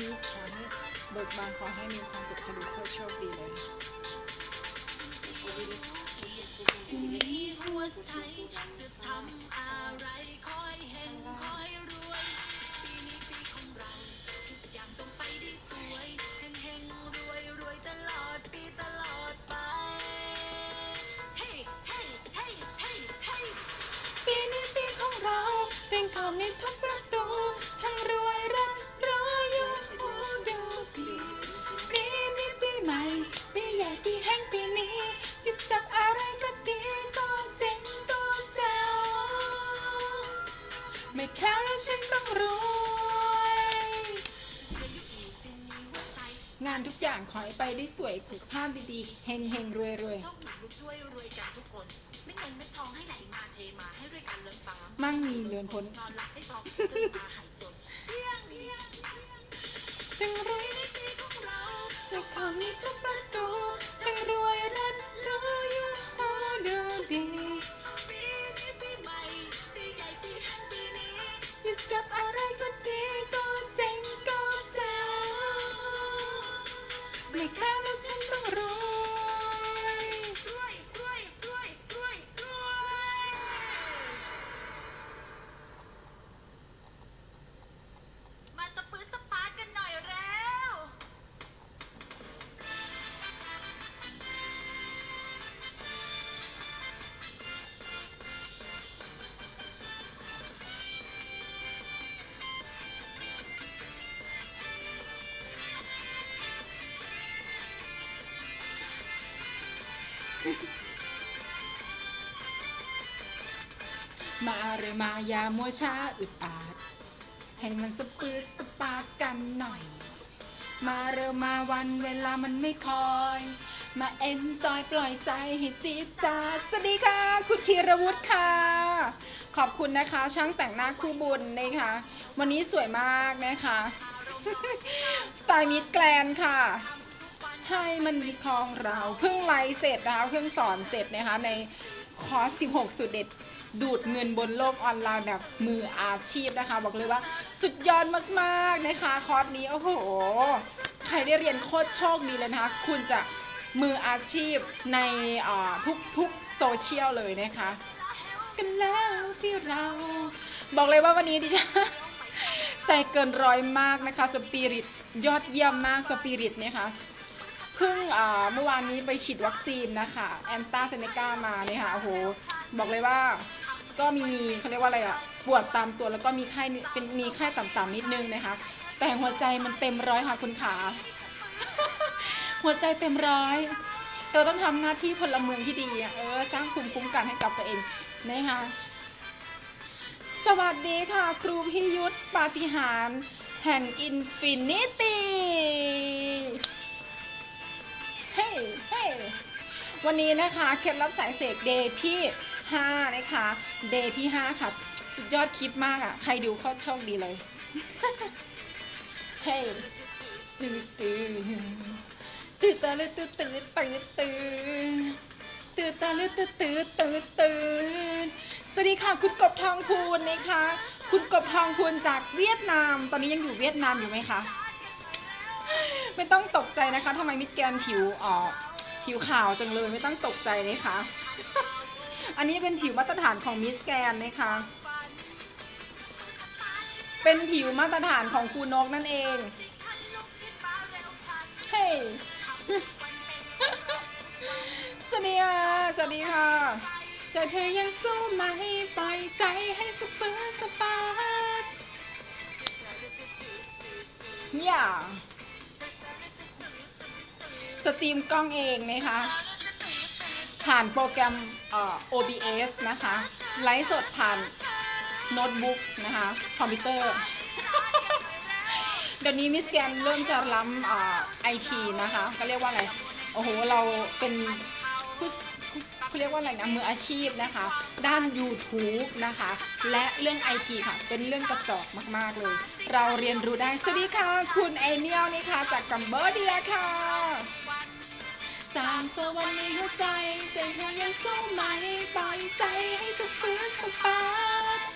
มีขอให้เบิกบานขอให้มีความสุขคดีโคตรโชคดีเลยหัวใจจะทำอะไรคอยเห็นคอยรู้ ฉันต้องรวยงานทุกอย่างขอให้ไปได้สวยสุขภาพดีๆเฮงเฮงรวยรวยโชคดีลูกช่วยรวยกันทุกคน ไม่เงินไม่ทองให้ไหลมาเทมาให้ด้วยกันเลินฟ้าๆมั่งมีเรือนพ้นนอนหลับให้พอจนมาหายจนเลี้ยงเลี้ยงถึงรวยในปีของเราแต่ของนี้ทุก มาเลยมายามัวช้าอึดอาด ให้มันสปืดสปาร์กันหน่อย มาเร็วมาวันเวลามันไม่คอย มาเอนจอยปล่อยใจให้จี๊ดจ้าสวัสดีค่ะ คุณธีรวุฒิค่ะ ขอบคุณนะคะ ช่างแต่งหน้าคู่บุญนะคะ วันนี้สวยมากนะคะ สไตล์มิดแกลนค่ะ ให้มันมีคลองเราเพิ่งไลฟ์เสร็จนะคะเพิ่งสอนเสร็จนะคะในคอร์ส 16 สุดเด็ดดูดเงินบนโลกออนไลน์แบบมืออาชีพนะคะ บอกเลยว่าสุดยอดมากๆนะคะ คอร์สนี้โอ้โห ใครได้เรียนโคตรโชคดีเลยนะคะ คุณจะมืออาชีพในทุกทุกโซเชียลเลยนะคะ กันแล้วที่เรา บอกเลยว่าวันนี้ดิฉันใจเกินร้อยมากนะคะ สปิริตยอดเยี่ยมมากสปิริตเนี่ยค่ะ เพิ่งเมื่อวานนี้ไปฉีดวัคซีนนะคะแอนตาเซเนกามาเนี่ยค่ะโอ้โหบอกเลยว่าก็มีเขาเรียกว่าอะไรอะปวดตามตัวแล้วก็มีไข้เป็นมีไข้ต่ำๆนิดนึงนะคะ แต่หัวใจมันเต็มร้อยค่ะคุณขา หัวใจเต็มร้อย เราต้องทำหน้าที่พลเมืองที่ดีเออสร้างภูมิคุ้มกันให้กับตัวเองนะคะสวัสดีค่ะ ครูพิยุทธปาฏิหารแห่งอินฟินิตี้ วันนี้นะคะเคล็ดลับสายเสกเดย์ที่ 5 นะคะ เดย์ที่ 5 ค่ะ สุดยอดคลิปมากอะ ใครดูเขาโชคดีเลย เฮ้ยจืดตื่นตื่นตาเลยตื่นตื่นตื่นตื่นตื่นตาเลยตื่นตื่นตื่นตื่นสวัสดีค่ะ คุณกบทองพูนนะคะ คุณกบทองพูนจากเวียดนาม ตอนนี้ยังอยู่เวียดนามอยู่ไหมคะ ไม่ต้องตกใจนะคะทำไมมิดแกนผิวออก ผิวขาวจังเลยไม่ต้องตกใจนะคะ อันนี้เป็นผิวมาตรฐานของมิสแกรนนะคะ เป็นผิวมาตรฐานของครูนกนั่นเอง เฮ้ยสวัสดีค่ะ สวัสดีค่ะใจเธอยังสู้ไหมปล่อยใจให้สเปอร์สปาร์ตอย่า ตรีมกล้องเองนะคะ ผ่านโปรแกรม OBS นะคะ ไลฟ์สดผ่านโน้ตบุ๊กนะคะ คอมพิวเตอร์ เดี๋ยวนี้มิสแกนเริ่มจะล้ำไอทีนะคะ ก็เรียกว่าอะไร โอ้โห เราเป็นผู้เขาเรียกว่าอะไรนะมืออาชีพนะคะ ด้าน YouTube นะคะ และเรื่อง IT ค่ะ เป็นเรื่องกระจอกมากๆเลย เราเรียนรู้ได้ สวัสดีค่ะ คุณเอเนียลนี่ค่ะ จากกัมเบอร์เดียค่ะ สร้างสวรรค์ในหัวใจ ใจเธอยังสู้ไหมปล่อยใจให้สุดปื้นสปาร์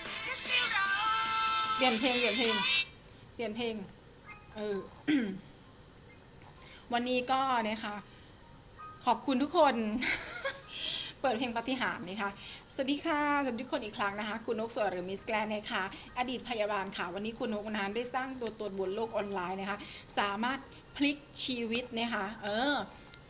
เปลี่ยนเพลงเปลี่ยนเพลงเปลี่ยนเพลงเออวันนี้ก็นะคะขอบคุณทุกคน เปิดเพลงปฏิหารนะคะสวัสดีค่ะสวัสดีทุกคนอีกครั้งนะคะ คุณนกสวยหรือมิสแกรนนะคะ อดีตพยาบาลค่ะ วันนี้คุณนกนะคะได้สร้างตัวตนบนโลกออนไลน์นะคะ สามารถพลิกชีวิตนะคะ เออ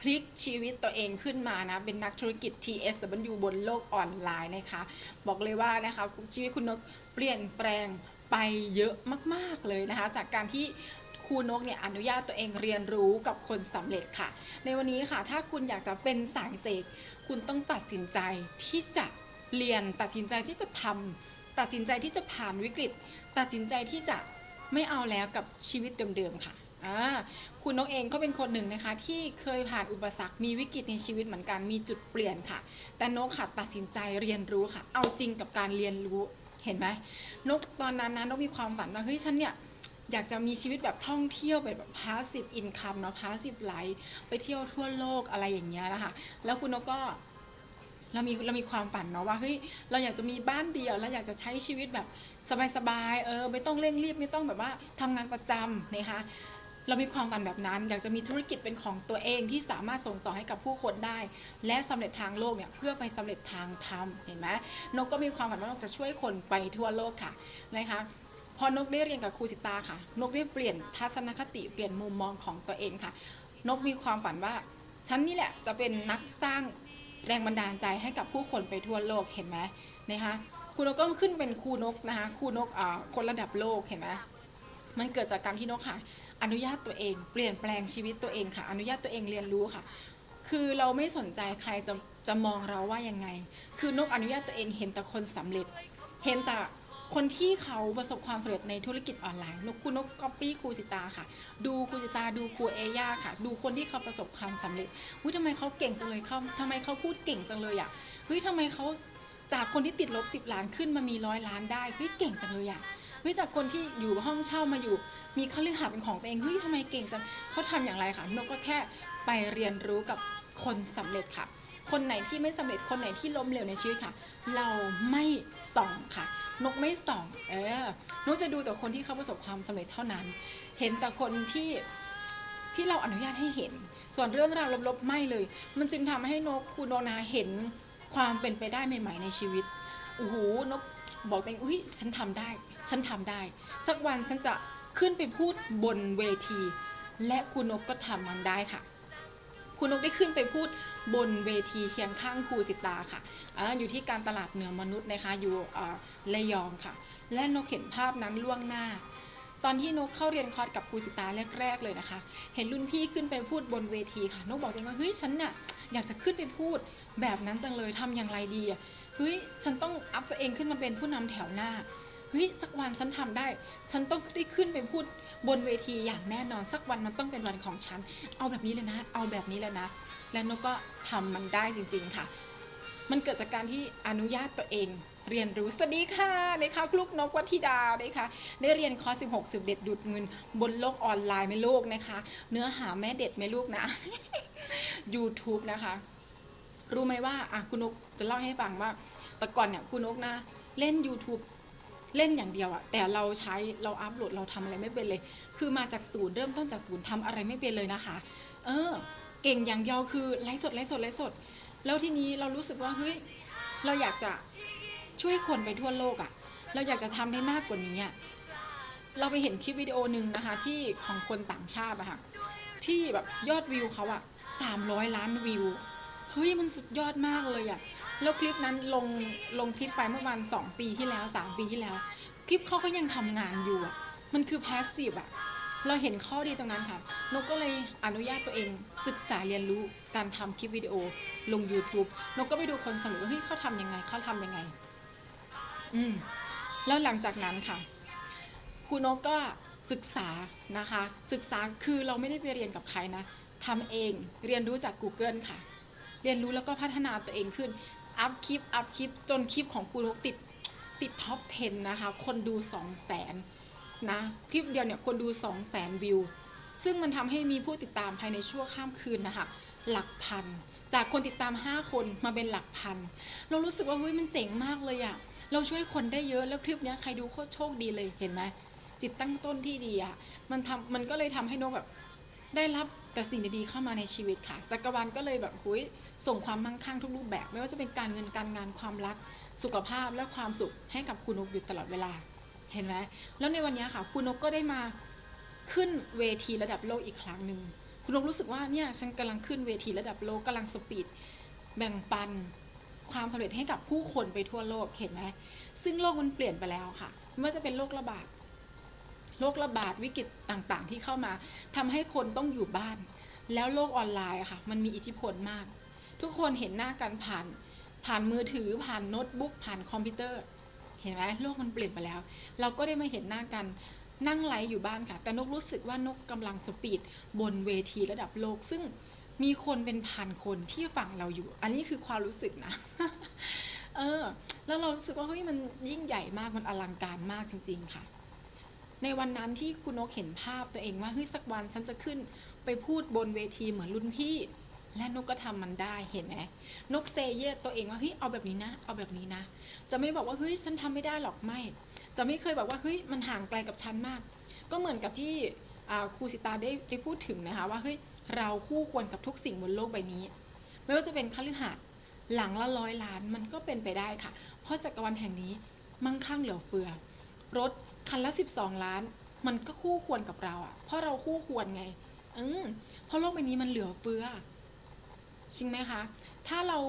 พลิกชีวิตตัวเองขึ้นมานะ เป็นนักธุรกิจ TSW บนโลกออนไลน์นะคะ บอกเลยว่านะคะชีวิตคุณนกเปลี่ยนแปลงไปเยอะมาก ๆ เลยนะคะ จากการที่ครูนกเนี่ยอนุญาตตัวเองเรียนรู้กับคนสำเร็จค่ะ ในวันนี้ค่ะ ถ้าคุณอยากจะเป็นสายเสกคุณต้องตัดสินใจที่จะเรียนตัดสินใจที่จะทำตัดสินใจที่จะผ่านวิกฤต ตัดสินใจที่จะไม่เอาแล้วกับชีวิตเดิมๆค่ะอ่า คุณนกเองก็เป็นคนหนึ่งนะคะ ที่เคยผ่านอุปสรรคมีวิกฤตในชีวิตเหมือนกันมีจุดเปลี่ยนค่ะ แต่นกค่ะตัดสินใจเรียนรู้ค่ะ เอาจริงกับการเรียนรู้เห็นไหมนกตอนนั้นนะนกมีความฝันว่าเฮ้ยฉันเนี่ยอยากจะมีชีวิตแบบท่องเที่ยวแบบ passive income เนาะ passive life ไปเที่ยวทั่วโลกอะไรอย่างเงี้ยนะคะแล้วคุณนกก็เรามีเรามีความฝันเนาะว่าเฮ้ยเราอยากจะมีบ้านเดียวเราอยากจะใช้ชีวิตแบบสบายๆเออไม่ต้องเร่งรีบไม่ต้องแบบว่าทำงานประจำนะคะ เรามีความฝันแบบนั้น อยากจะมีธุรกิจเป็นของตัวเองที่สามารถส่งต่อให้กับผู้คนได้ และสำเร็จทางโลกเนี่ยเพื่อไปสำเร็จทางธรรมเห็นไหมนกก็มีความฝันว่านกจะช่วยคนไปทั่วโลกค่ะนะคะพอนกได้เรียนกับครูสิตาค่ะ นกได้เปลี่ยนทัศนคติเปลี่ยนมุมมองของตัวเองค่ะ นกมีความฝันว่าฉันนี่แหละจะเป็นนักสร้างแรงบันดาลใจให้กับผู้คนไปทั่วโลกเห็นไหมนะคะครูนกก็ขึ้นเป็นครูนกนะคะครูนกคนระดับโลกเห็นไหมมันเกิดจากการที่นกค่ะ อนุญาตตัวเอง เปลี่ยนแปลงชีวิตตัวเองค่ะ อนุญาตตัวเองเรียนรู้ค่ะ คือเราไม่สนใจใครจะจะมองเราว่ายังไง คือนกอนุญาตตัวเองเห็นแต่คนสำเร็จ เห็นแต่คนที่เขาประสบความสำเร็จในธุรกิจออนไลน์นกคุณนกก๊อปปี้ครูสิตาค่ะ ดูครูสิตาดูครูเอย่าค่ะ ดูคนที่เขาประสบความสำเร็จอุ้ยทำไมเขาเก่งจังเลยเขาทำไมเขาพูดเก่งจังเลยอะเฮ้ยทำไมเขาจากคนที่ติดลบสิบล้านขึ้นมามีร้อยล้านได้เฮ้ยเก่งจังเลยอะเฮ้ยจากคนที่อยู่ห้องเช่ามาอยู่ มีคฤหาสน์เป็นของตัวเองเฮ้ยทำไมเก่งจังเขาทำอย่างไรคะนกก็แค่ไปเรียนรู้กับคนสำเร็จค่ะ คนไหนที่ไม่สำเร็จคนไหนที่ล้มเหลวในชีวิตค่ะ เราไม่ส่องค่ะ นกไม่ส่องเออนกจะดูแต่คนที่เขาประสบความสำเร็จเท่านั้น เห็นแต่คนที่ที่เราอนุญาตให้เห็น ส่วนเรื่องราวลบๆไม่เลย มันจึงทำให้นกคูโนนาเห็นความเป็นไปได้ใหม่ ๆ ในชีวิตโอ้โหนกบอกตัวเองอุ้ยฉันทำได้ ฉันทำได้ สักวันฉันจะ ขึ้นไปพูดบนเวที และคุณนกก็ทำมันได้ค่ะ คุณนกได้ขึ้นไปพูดบนเวทีเคียงข้างครูสิตาค่ะออยู่ที่การตลาดเหนือมนุษย์นะคะอยู่เอ่อระยองค่ะ และนกเห็นภาพนั้นล่วงหน้าตอนที่นกเข้าเรียนคอร์สกับครูสิตาแรก ๆ เลยนะคะ เห็นรุ่นพี่ขึ้นไปพูดบนเวทีค่ะ นกบอกตัวเองว่าเฮ้ยฉันน่ะอยากจะขึ้นไปพูดแบบนั้นจังเลยทำอย่างไรดีอะเฮ้ยฉันต้องอัพตัวเองขึ้นมาเป็นผู้นำแถวหน้า เฮ้ยสักวันฉันทำได้ ฉันต้องได้ขึ้นไปพูดบนเวทีอย่างแน่นอนสักวันมันต้องเป็นวันของฉัน เอาแบบนี้เลยนะ เอาแบบนี้เลยนะ และนกก็ทำมันได้จริง ๆค่ะ มันเกิดจากการที่อนุญาตตัวเองเรียนรู้สวัสดีค่ะนะคะลูกนกวัธิดานะคะได้เรียนคอร์ส16สิบเด็ดดูดเงิน บนโลกออนไลน์ไม่ลูกนะคะ เนื้อหาแม่เด็ดไม่ลูกนะ YouTube นะคะ รู้ไหมว่าอะคุณนกจะเล่าให้ฟังว่าแต่ก่อนเนี่ยคุณนกนะ เล่น YouTube เล่นอย่างเดียวอะแต่เราใช้เราอัพโหลดเราทำอะไรไม่เป็นเลย คือมาจากศูนย์เริ่มต้นจากศูนย์ทำอะไรไม่เป็นเลยนะคะ เออ เก่งอย่างเดียวคือไลฟ์สดไลฟ์สดไลฟ์สด แล้วทีนี้เรารู้สึกว่าเฮ้ยเราอยากจะช่วยคนไปทั่วโลกอะเราอยากจะทำได้มากกว่านี้อะเราไปเห็นคลิปวิดีโอหนึ่งนะคะที่ของคนต่างชาติอะค่ะที่แบบยอดวิวเขาอะสามร้อยล้านวิวเฮ้ยมันสุดยอดมากเลยอะ แล้วคลิปนั้นลงลงคลิปไปเมื่อประมาณสองปีที่แล้วสามปีที่แล้ว คลิปเขาก็ยังทำงานอยู่อะมันคือแพสซีฟอะเราเห็นข้อดีตรงนั้นค่ะนกก็เลยอนุญาตตัวเอง ศึกษาเรียนรู้การทำคลิปวิดีโอลง YouTube นกก็ไปดูคนสำเร็จว่าเฮ้ยเขาทำยังไงเขาทำยังไง อืมแล้วหลังจากนั้นค่ะครูนกก็ศึกษานะคะ ศึกษาคือเราไม่ได้ไปเรียนกับใครนะทำเองเรียนรู้จาก Google ค่ะ เรียนรู้แล้วก็พัฒนาตัวเองขึ้น อัพคลิป อัพคลิป จนคลิปของครูนกติดติดท็อป 10 นะคะ คนดู 2 0 0 0 0นนะ คลิปเดียวเนี่ยคนดู 2 0 0 0 0 0 วิว ซึ่งมันทำให้มีผู้ติดตามภายในชั่วข้ามคืนนะคะ หลักพัน จากคนติดตาม 5 คนมาเป็นหลักพัน เรารู้สึกว่าเฮ้ยมันเจ๋งมากเลยอะเราช่วยคนได้เยอะ แล้วคลิปนี้ใครดูโคตรโชคดีเลย เห็นไหมจิตตั้งต้นที่ดีอะมันทำมันก็เลยทำให้นกแบบได้รับแต่สิ่งดีๆเข้ามาในชีวิตค่ะ จักรวาลก็เลยแบบหุย ส่งความมั่งคั่งทุกรูปแบบ ไม่ว่าจะเป็นการเงินการงานความรักสุขภาพและความสุขให้กับคุณนกอยู่ตลอดเวลาเห็นไหมแล้วในวันนี้ค่ะคุณนกก็ได้มาขึ้นเวทีระดับโลกอีกครั้งหนึ่งคุณนกรู้สึกว่าเนี่ยฉันกำลังขึ้นเวทีระดับโลกกำลังสปีดแบ่งปันความสำเร็จให้กับผู้คนไปทั่วโลกเห็นไหมซึ่งโลกมันเปลี่ยนไปแล้วค่ะไม่ว่าจะเป็นโรคระบาดโรคระบาดวิกฤตต่างๆ ที่เข้ามาทำให้คนต้องอยู่บ้าน แล้วโลกออนไลน์ค่ะ มันมีอิทธิพลมาก ทุกคนเห็นหน้ากันผ่าน ผ่านมือถือผ่านโน้ตบุ๊กผ่านคอมพิวเตอร์ เห็นไหมโลกมันเปลี่ยนไปแล้ว เราก็ได้มาเห็นหน้ากันนั่งไลฟ์อยู่บ้านค่ะ แต่นกรู้สึกว่านกกำลังสปีดบนเวทีระดับโลก ซึ่งมีคนเป็นพันคนที่ฟังเราอยู่ อันนี้คือความรู้สึกนะ เออ แล้วเรารู้สึกว่าเฮ้ยมันยิ่งใหญ่มากมันอลังการมากจริง ๆ ค่ะ ในวันนั้นที่คุณนกเห็นภาพตัวเองว่าเฮ้ยสักวันฉันจะขึ้นไปพูดบนเวทีเหมือนรุ่นพี่ และนกก็ทำมันได้เห็นไหมนกเซเยสตัวเองว่าเฮ้ยเอาแบบนี้นะ เอาแบบนี้นะ จะไม่บอกว่าเฮ้ยฉันทำไม่ได้หรอกไม่ จะไม่เคยบอกว่าเฮ้ยมันห่างไกลกับฉันมาก ก็เหมือนกับที่ครูสิตาได้ได้พูดถึงนะคะว่าเฮ้ยเราคู่ควรกับทุกสิ่งบนโลกใบนี้ ไม่ว่าจะเป็นคฤหาสน์หลังละร้อยล้านมันก็เป็นไปได้ค่ะ เพราะจักรวาลแห่งนี้มั่งคั่งเหลือเฟือ รถคันละ 12 ล้าน มันก็คู่ควรกับเราอะ่ะ เพราะเราคู่ควรไง อืมเพราะโลกใบนี้มันเหลือเฟือ จริงไหมคะ ถ้าเรา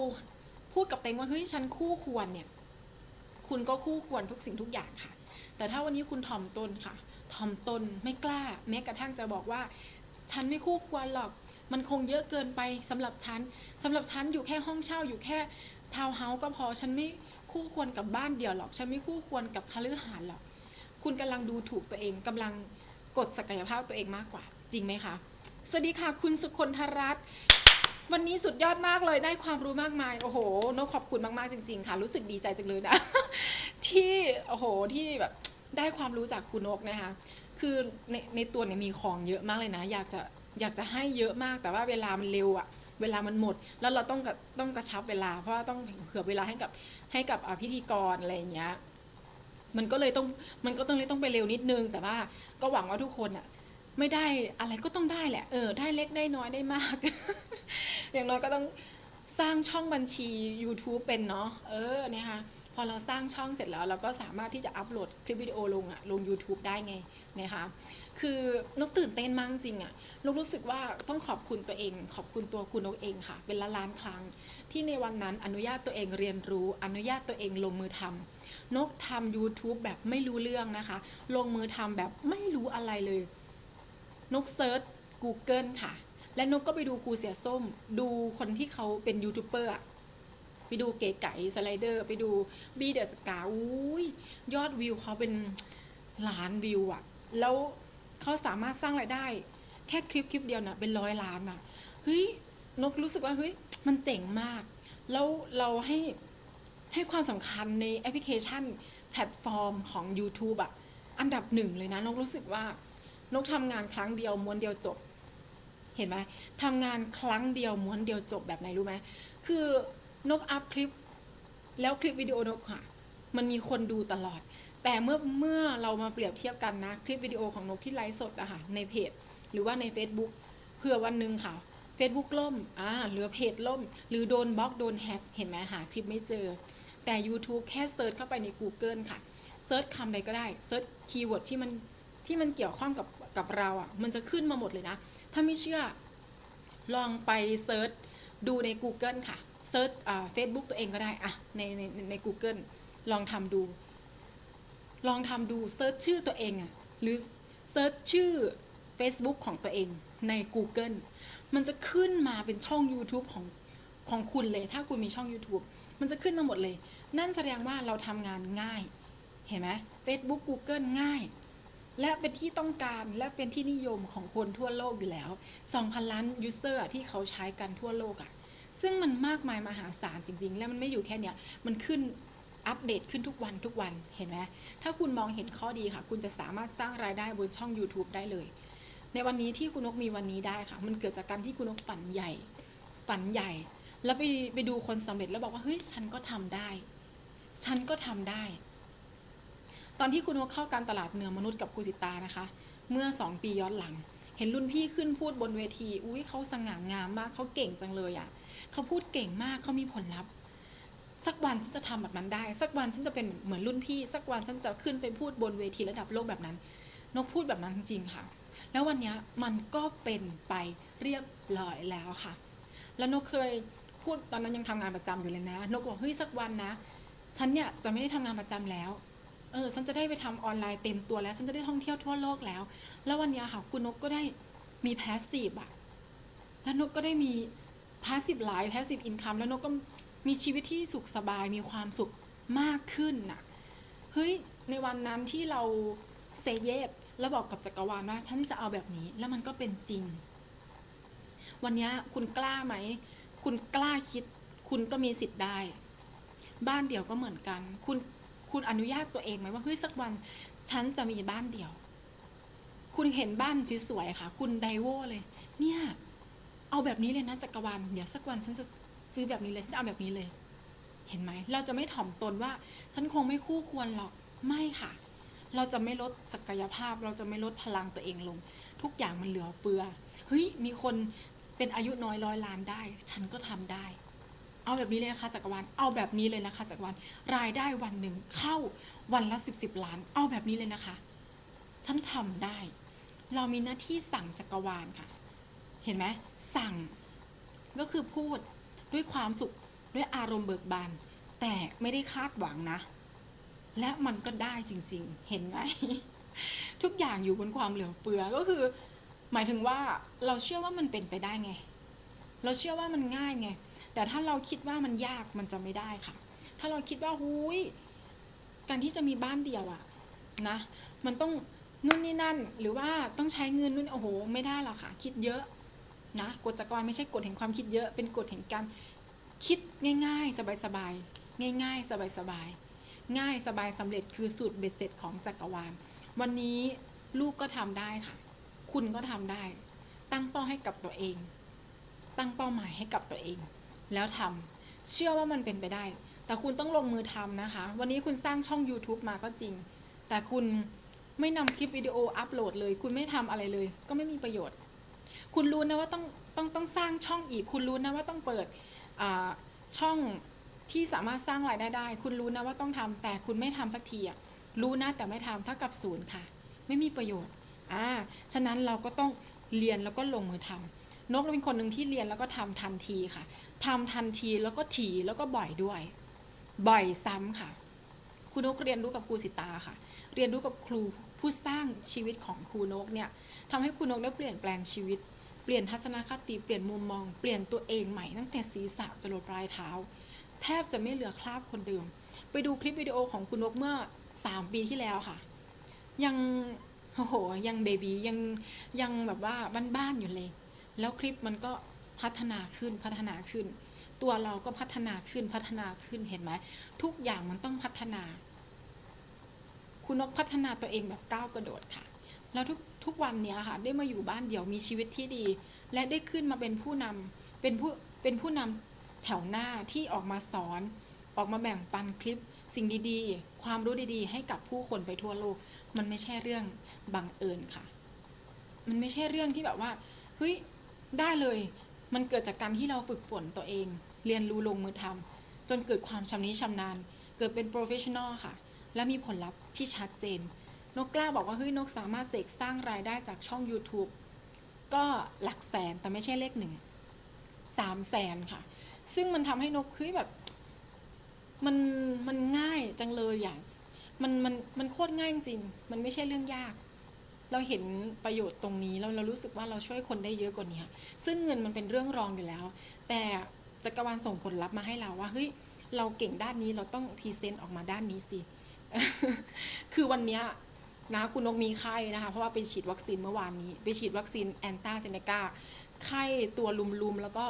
พูดกับเต็งว่าเฮ้ยฉันคู่ควรเนี่ย คุณก็คู่ควรทุกสิ่งทุกอย่างค่ะ แต่ถ้าวันนี้คุณถ่อมตนค่ะถ่อมตนไม่กล้า แม้กระทั่งจะบอกว่า ฉันไม่คู่ควรหรอก มันคงเยอะเกินไปสำหรับฉันสำหรับฉันอยู่แค่ห้องเช่าอยู่แค่ทาวน์เฮาส์ก็พอฉันไม่คู่ควรกับบ้านเดียวหรอก ฉันไม่คู่ควรกับคฤหาสน์หรอก คุณกำลังดูถูกตัวเองกำลังกดศักยภาพตัวเองมากกว่า จริงไหมคะสวัสดีค่ะ คุณสุคนธรัตน์ วันนี้สุดยอดมากเลยได้ความรู้มากมาย โอ้โหนกขอบคุณมากๆจริง ๆ ค่ะ รู้สึกดีใจจังเลยนะ ที่โอ้โหที่แบบได้ความรู้จากคุณนกนะคะ คือในในตัวเนี่ยมีของเยอะมากเลยนะ อยากจะอยากจะให้เยอะมากแต่ว่าเวลามันเร็วอะเวลามันหมด แล้วเราต้องกับต้องกระชับเวลา เพราะว่าต้องเผื่อเวลาให้กับให้กับพิธีกรอะไรอย่างเงี้ยมันก็เลยต้องมันก็ต้องเลยต้องไปเร็วนิดนึง แต่ว่าก็หวังว่าทุกคนอะ ไม่ได้อะไรก็ต้องได้แหละ เออ ได้เล็กได้น้อยได้มาก อย่างน้อยก็ต้องสร้างช่องบัญชี YouTube เป็นเนาะ เออเนี่ยค่ะ พอเราสร้างช่องเสร็จแล้วเราก็สามารถที่จะอัปโหลดคลิปวิดีโอลงอะลง YouTube ได้ไงนะคะ คือนกตื่นเต้นมากจริงอะนกรู้สึกว่าต้องขอบคุณตัวเอง ขอบคุณตัวคุณนกเองค่ะ เป็นล้าล้านครั้ง ที่ในวันนั้นอนุญาตตัวเองเรียนรู้ อนุญาตตัวเองลงมือทำนกทำ YouTube แบบไม่รู้เรื่องนะคะ ลงมือทำแบบไม่รู้อะไรเลย นกเซิร์ช Google ค่ะ และนกก็ไปดูครูเสียส้ม ดูคนที่เขาเป็นยูทูบเบอร์อะไปดูเก๋ไก่สไลเดอร์ ไปดูบีเดอ s สกาอุ้ยยอดวิวเขาเป็นล้านวิวอะแล้วเขาสามารถสร้างรายได้ แค่คลิปคลิปเดียวนะเป็นร้อยล้านอะเฮ้ยนกรู้สึกว่าเฮ้ยมันเจ๋งมาก แล้วเราให้ให้ความสำคัญในแอปพลิเคชันแพลตฟอร์มของ YouTube อะอันดับหนึ่งเลยนะนกรู้สึกว่า นกทำงานครั้งเดียวม้วนเดียวจบ เห็นไหมทำงานครั้งเดียวม้วนเดียวจบแบบไหนรู้ไหมคือนกอัพคลิป แล้วคลิปวิดีโอนกค่ะ มันมีคนดูตลอด แต่เมื่อเมื่อเรามาเปรียบเทียบกันนะ คลิปวิดีโอของนกที่ไลฟ์สดอะค่ะในเพจ หรือว่าใน Facebook เผื่อวันหนึ่งค่ะ Facebook ล่มอ่าหรือเพจล่ม หรือโดนบล็อกโดนแฮกเห็นไหมหาคลิปไม่เจอ แต่ YouTube แค่เซิร์ชเข้าไปใน Google ค่ะเซิร์ชคำใดก็ได้เซิร์ชคีย์เวิร์ดที่มัน ที่มันเกี่ยวข้องกับกับเราอะ มันจะขึ้นมาหมดเลยนะ ถ้าไม่เชื่อลองไปเซิร์ชดูใน Google ค่ะเซิร์ชเฟซบุ๊กตัวเองก็ได้อะในในใน Google ลองทำดู ลองทำดูเซิร์ชชื่อตัวเองอะหรือเซิร์ชชื่อ Facebook ของตัวเองใน Google มันจะขึ้นมาเป็นช่อง YouTube ของของคุณเลย ถ้าคุณมีช่อง YouTube มันจะขึ้นมาหมดเลย นั่นแสดงว่าเราทำงานง่าย เห็นไหม Facebook Google ง่าย และเป็นที่ต้องการและเป็นที่นิยมของคนทั่วโลกอยู่แล้ว 2,000 ล้านยูเซอร์ที่เขาใช้กันทั่วโลกอะซึ่งมันมากมายมหาศาลจริง ๆ และมันไม่อยู่แค่เนี้ยมันขึ้นอัปเดตขึ้นทุกวันทุกวันเห็นไหมถ้าคุณมองเห็นข้อดีค่ะ คุณจะสามารถสร้างรายได้บนช่อง YouTube ได้เลย ในวันนี้ที่คุณนกมีวันนี้ได้ค่ะ มันเกิดจากการที่คุณนกฝันใหญ่ ฝันใหญ่ แล้วไปไปดูคนสำเร็จแล้วบอกว่าเฮ้ยฉันก็ทำได้ ฉันก็ทำได้ ตอนที่คุณนกเข้าการตลาดเนื้อมนุษย์กับครูสิตานะคะ เมื่อสองปีย้อนหลัง เห็นรุ่นพี่ขึ้นพูดบนเวที อุ้ยเขาสง่างามมากเขาเก่งจังเลยอะ่ะเขาพูดเก่งมากเขามีผลลัพธ์ สักวันฉันจะทำแบบนั้นได้ สักวันฉันจะเป็นเหมือนรุ่นพี่ สักวันฉันจะขึ้นไปพูดบนเวทีระดับโลกแบบนั้น นกพูดแบบนั้นจริงค่ะ แล้ววันนี้มันก็เป็นไปเรียบร้อยแล้วค่ะ แล้วนกเคยพูดตอนนั้นยังทำงานประจำอยู่เลยนะ นกบอกเฮ้ยสักวันนะฉันเนี่ยจะไม่ได้ทำงานประจำแล้ว เออฉันจะได้ไปทำออนไลน์เต็มตัวแล้ว ฉันจะได้ท่องเที่ยวทั่วโลกแล้ว แล้ววันนี้ค่ะคุณนกก็ได้มีแพสซีฟอะแล้วนกก็ได้มีพาสซีฟไลฟ์พาสซีฟอินคัมแล้วนกก็มีชีวิตที่สุขสบายมีความสุขมากขึ้นน่ะเฮ้ยในวันนั้นที่เราเซเยสแล้วบอกกับจักรวาลว่าฉันจะเอาแบบนี้แล้วมันก็เป็นจริง วันนี้คุณกล้าไหม คุณกล้าคิด คุณก็มีสิทธิ์ได้ บ้านเดี่ยวก็เหมือนกัน คุณ คุณอนุญาตตัวเองไหมว่าเฮ้ยสักวัน ฉันจะมีบ้านเดี่ยว คุณเห็นบ้านสวยๆค่ะ คุณไดโวเลย เนี่ย เอาแบบนี้เลยนะจักรวาลเดี๋ยวสักวันฉันจะซื้อแบบนี้เลยฉันจะเอาแบบนี้เลย เห็นไหมเราจะไม่ถ่อมตนว่า ฉันคงไม่คู่ควรหรอกไม่ค่ะ เราจะไม่ลดศักยภาพ เราจะไม่ลดพลังตัวเองลง ทุกอย่างมันเหลือเฟือเฮ้ยมีคนเป็นอายุน้อยร้อยล้านได้ ฉันก็ทำได้ เอาแบบนี้เลยนะคะจักรวาลเอาแบบนี้เลยนะคะจักรวาลรายได้วันหนึ่งเข้าวันละสิบสิบล้าน เอาแบบนี้เลยนะคะ ฉันทำได้ เรามีหน้าที่สั่งจักรวาลค่ะ เห็นไหมสั่งก็คือพูดด้วยความสุขด้วยอารมณ์เบิกบาน แต่ไม่ได้คาดหวังนะ และมันก็ได้จริงๆ เห็นไหมทุกอย่างอยู่บนความเหลือเฟือก็คือ หมายถึงว่าเราเชื่อว่ามันเป็นไปได้ไง เราเชื่อว่ามันง่ายไง แต่ถ้าเราคิดว่ามันยากมันจะไม่ได้ค่ะ ถ้าเราคิดว่าหุยการที่จะมีบ้านเดียวอะนะ มันต้องนู่นนี่นั่น หรือว่าต้องใช้เงินนู่นโอ้โห ไม่ได้หรอกค่ะ คิดเยอะนะกฎจักรวาลไม่ใช่กฎแห่งความคิดเยอะ เป็นกฎแห่งการคิดง่าย ๆ สบายๆง่าย ๆ สบายๆง่ายสบายสำเร็จคือสูตรเบ็ดเสร็จของจักรวาล วันนี้ลูกก็ทำได้ค่ะ คุณก็ทำได้ ตั้งเป้าให้กับตัวเอง ตั้งเป้าหมายให้กับตัวเอง แล้วทำเชื่อว่ามันเป็นไปได้ แต่คุณต้องลงมือทำนะคะ วันนี้คุณสร้างช่อง YouTube มาก็จริง แต่คุณไม่นำคลิปวิดีโออัปโหลดเลย คุณไม่ทำอะไรเลย ก็ไม่มีประโยชน์ คุณรู้นะว่าต้องต้องต้องสร้างช่องอีก คุณรู้นะว่าต้องเปิดช่องที่สามารถสร้างรายได้ได้ คุณรู้นะว่าต้องทำแต่คุณไม่ทำสักทีอะรู้นะแต่ไม่ทำเท่ากับศูนย์ค่ะ ไม่มีประโยชน์อ่าฉะนั้นเราก็ต้องเรียนแล้วก็ลงมือทำนกเป็นคนหนึ่งที่เรียนแล้วก็ทำทันทีค่ะ ทำทันทีแล้วก็ถี่แล้วก็บ่อยด้วย บ่อยซ้ำค่ะ ครูนกเรียนรู้กับครูสิตาค่ะ เรียนรู้กับครูผู้สร้างชีวิตของครูนกเนี่ยทำให้ครูนกได้เปลี่ยนแปลงชีวิต เปลี่ยนทัศนคติเปลี่ยนมุมมอง เปลี่ยนตัวเองใหม่ตั้งแต่ศีรษะจรดปลายเท้า แทบจะไม่เหลือคราบคนเดิม ไปดูคลิปวิดีโอของคุณนกเมื่อ 3 ปีที่แล้วค่ะ ยังโอ้โหยังเบบียังยังแบบว่าบ้านๆอยู่เลย แล้วคลิปมันก็ พัฒนาขึ้นพัฒนาขึ้น ตัวเราก็พัฒนาขึ้นพัฒนาขึ้นเห็นไหมทุกอย่างมันต้องพัฒนา คุณนกพัฒนาตัวเองแบบก้าวกระโดดค่ะ แล้วทุกทุกวันเนี้ยค่ะได้มาอยู่บ้านเดี่ยวมีชีวิตที่ดี และได้ขึ้นมาเป็นผู้นำเป็นผู้เป็นผู้นำแถวหน้าที่ออกมาสอน ออกมาแบ่งปันคลิป สิ่งดีๆ ความรู้ดีๆ ให้กับผู้คนไปทั่วโลก มันไม่ใช่เรื่องบังเอิญค่ะ มันไม่ใช่เรื่องที่แบบว่าเฮ้ยได้เลย มันเกิดจากการที่เราฝึกฝนตัวเอง เรียนรู้ลงมือทำจนเกิดความชำนิชำนาญ เกิดเป็นโปรเฟชชั่นอลค่ะ และมีผลลัพธ์ที่ชัดเจน นกกล้าบอกว่าเฮ้ยนกสามารถเสกสร้างรายได้จากช่อง YouTube ก็หลักแสนแต่ไม่ใช่เลขหนึ่งสามแสนค่ะ ซึ่งมันทำให้นกเฮ้ยแบบ มันมันง่ายจังเลยอย่างมันมันมันโคตรง่ายจริง มันไม่ใช่เรื่องยาก เราเห็นประโยชน์ตรงนี้แล้วเรารู้สึกว่าเราช่วยคนได้เยอะกว่านี้ซึ่งเงินมันเป็นเรื่องรองอยู่แล้ว แต่จักรวาลส่งผลลัพธ์มาให้เราว่าเฮ้ยเราเก่งด้านนี้เราต้องพรีเซนต์ออกมาด้านนี้สิคือวันนี้นะคุณนกมีไข้นะคะ เพราะว่าไปฉีดวัคซีนเมื่อวานนี้ ไปฉีดวัคซีนแอนตาเซเนกาไข้ตัวลุมๆ แล้วก็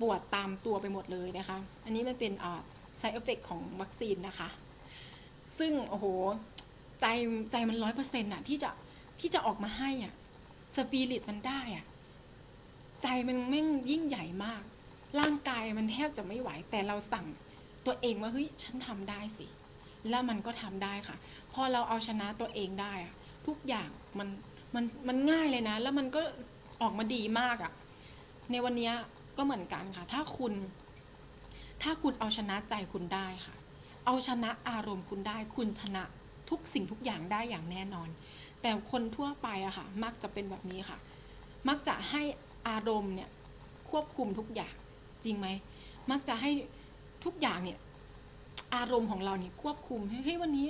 ปวดตามตัวไปหมดเลยนะคะ อันนี้มันเป็นอ่า side effect ของวัคซีนนะคะ ซึ่ง โอ้โห ใจใจมันร้อยเปอร์เซ็นต์อะที่จะ ที่จะออกมาให้อะสปิริตมันได้อะใจมันแม่งยิ่งใหญ่มาก ร่างกายมันแทบจะไม่ไหว แต่เราสั่งตัวเองว่าเฮ้ยฉันทำได้สิ แล้วมันก็ทำได้ค่ะ พอเราเอาชนะตัวเองได้อะทุกอย่างมันมันมันง่ายเลยนะ แล้วมันก็ออกมาดีมากอะ่ะ ในวันนี้ก็เหมือนกันค่ะ ถ้าคุณ ถ้าคุณเอาชนะใจคุณได้ค่ะ เอาชนะอารมณ์คุณได้ คุณชนะทุกสิ่งทุกอย่างได้อย่างแน่นอน แต่คนทั่วไปอะค่ะ มักจะเป็นแบบนี้ค่ะ มักจะให้อารมณ์เนี่ยควบคุมทุกอย่างจริงไหม มักจะให้ทุกอย่างเนี่ยอารมณ์ของเราเนี่ยควบคุมเฮ้ยวันนี้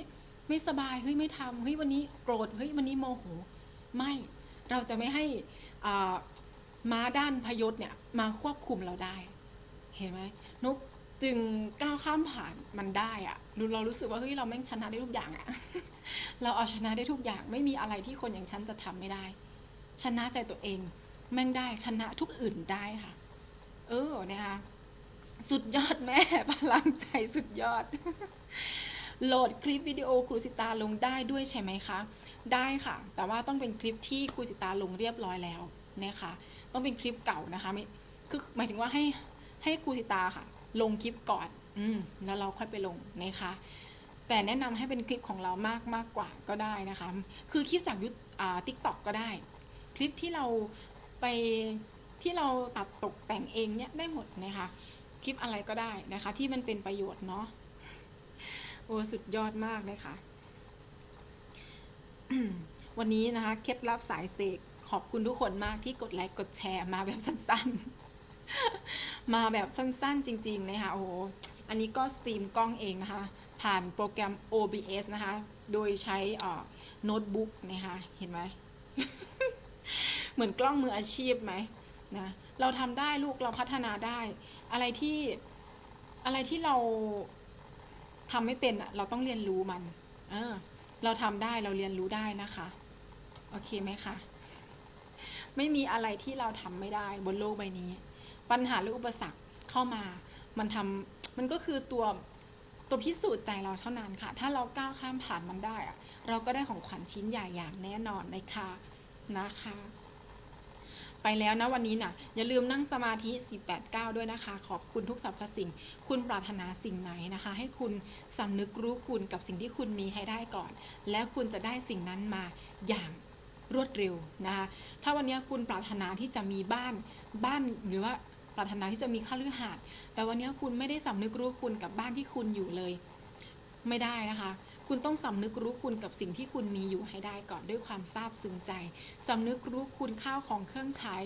ไม่สบายเฮ้ยไม่ทำเฮ้ยวันนี้โกรธเฮ้ยวันนี้โมโหไม่เราจะไม่ให้ม้าด้านพยศเนี่ยมาควบคุมเราได้ เห็นไหมนก จึงก้าวข้ามผ่านมันได้อะเรารู้สึกว่าเฮ้ยเราแม่งชนะได้ทุกอย่างอะเราเอาชนะได้ทุกอย่างไม่มีอะไรที่คนอย่างฉันจะทำไม่ได้ ชนะใจตัวเอง แม่งได้ชนะทุกอื่นได้ค่ะ เออนะคะสุดยอดแม่พลังใจสุดยอด โหลดคลิปวิดีโอครูสิตาลงได้ด้วยใช่ไหมคะ ได้ค่ะ แต่ว่าต้องเป็นคลิปที่ครูสิตาลงเรียบร้อยแล้วนะคะ ต้องเป็นคลิปเก่านะคะไม่คือหมายถึงว่าให้ให้ครูสิตาค่ะ ลงคลิปก่อน อืมแล้วเราค่อยไปลงนะคะ แต่แนะนำให้เป็นคลิปของเรามากมากกว่าก็ได้นะคะ คือคลิปจากยุทอ่าทิกตอกก็ได้ คลิปที่เราไปที่เราตัดตกแต่งเองเนี่ยได้หมดนะคะ คลิปอะไรก็ได้นะคะ ที่มันเป็นประโยชน์เนาะโอ้สุดยอดมากเลยค่ะวันนี้นะคะ เคล็ดลับสายเสกขอบคุณทุกคนมากที่กดไลค์กดแชร์มาแบบสั้นๆ มาแบบสั้นๆจริงๆนะคะโอ้โหอันนี้ก็สตรีมกล้องเองนะคะ ผ่านโปรแกรม OBS นะคะ โดยใช้โน้ตบุ๊กนะคะ เห็นไหม เหมือนกล้องมืออาชีพไหมนะ เราทำได้ลูกเราพัฒนาได้ อะไรที่อะไรที่เราทำไม่เป็นอะเราต้องเรียนรู้มันเออเราทำได้เราเรียนรู้ได้นะคะ โอเคไหมคะ ไม่มีอะไรที่เราทำไม่ได้บนโลกใบนี้ ปัญหาหรืออุปสรรคเข้ามา มันทำมันก็คือตัวตัวพิสูจน์ใจเราเท่านั้นค่ะ ถ้าเราก้าวข้ามผ่านมันได้อะเราก็ได้ของขวัญชิ้นใหญ่อย่างแน่นอนเลยค่ะนะคะ ไปแล้วนะวันนี้นะอย่าลืมนั่งสมาธิ 489 ด้วยนะคะ ขอบคุณทุกสรรพสิ่ง คุณปรารถนาสิ่งไหนนะคะ ให้คุณสำนึกรู้คุณกับสิ่งที่คุณมีให้ได้ก่อน แล้วคุณจะได้สิ่งนั้นมาอย่างรวดเร็วนะคะ ถ้าวันนี้คุณปรารถนาที่จะมีบ้านบ้านหรือว่า ปรารถนาที่จะมีค่าลือหาดแต่วันนี้คุณไม่ได้สำนึกรู้คุณกับบ้านที่คุณอยู่เลย ไม่ได้นะคะ คุณต้องสำนึกรู้คุณกับสิ่งที่คุณมีอยู่ให้ได้ก่อนด้วยความซาบซึ้งใจสำนึกรู้คุณข้าวของเครื่องใช้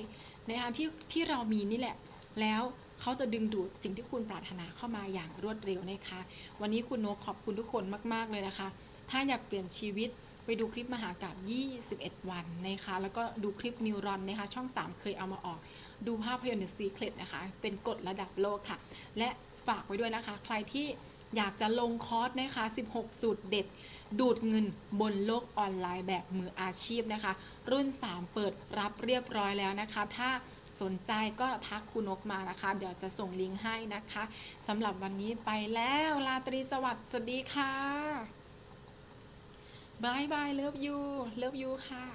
นะคะที่ที่เรามีนี่แหละ แล้วเขาจะดึงดูดสิ่งที่คุณปรารถนาเข้ามาอย่างรวดเร็วนะคะ วันนี้คุณโนขอบคุณทุกคนมาก ๆเลยนะคะ ถ้าอยากเปลี่ยนชีวิต ไปดูคลิปมหากาบ21 วันนะคะ แล้วก็ดูคลิปนิวรอนนะคะ ช่อง 3 เคยเอามาออก ดูภาพยนตร์ The Secret นะคะ เป็นกฎระดับโลกค่ะ และฝากไว้ด้วยนะคะ ใครที่อยากจะลงคอร์สนะคะ 16 สูตรเด็ด ดูดเงินบนโลกออนไลน์แบบมืออาชีพนะคะ รุ่น 3 เปิดรับเรียบร้อยแล้วนะคะ ถ้าสนใจก็ทักคุณนกมานะคะ เดี๋ยวจะส่งลิงก์ให้นะคะสำหรับวันนี้ไปแล้วลาตรีสวัสดิ์สวัสดีค่ะ บายบายเลิฟยูเลิฟยูค่ะ